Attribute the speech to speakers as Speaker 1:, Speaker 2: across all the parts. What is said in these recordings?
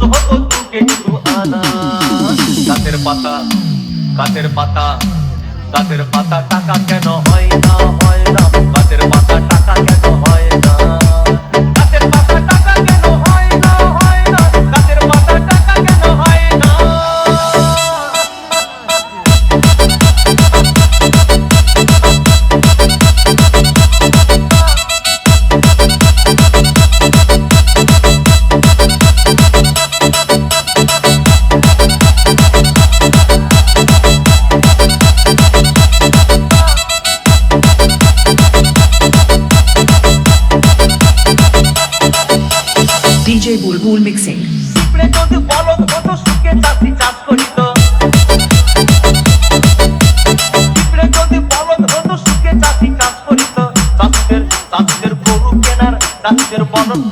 Speaker 1: দু আনা গাছের পাতা গাছের পাতা গাছের পাতা টাকা কেন হয় না হয়?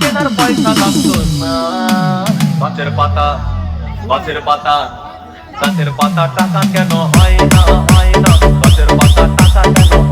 Speaker 1: কেনার পয়সা লাগতো না। গাছের পাতা গাছের পাতা গাছের পাতা টাকা কেন হয় না হয় না। গাছের পাতা টাকা কেন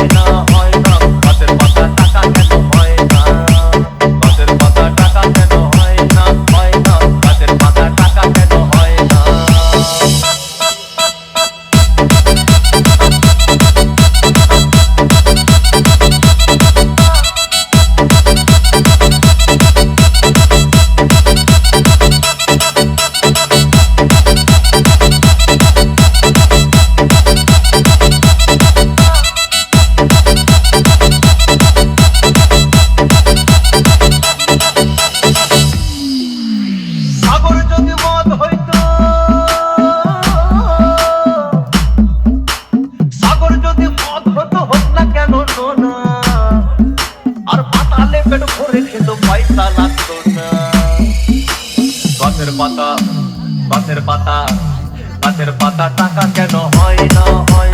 Speaker 1: পয়সা লাগতো না গাছের পাতা গাছের পাতা গাছের পাতা টাকা কেন হয় না হয়?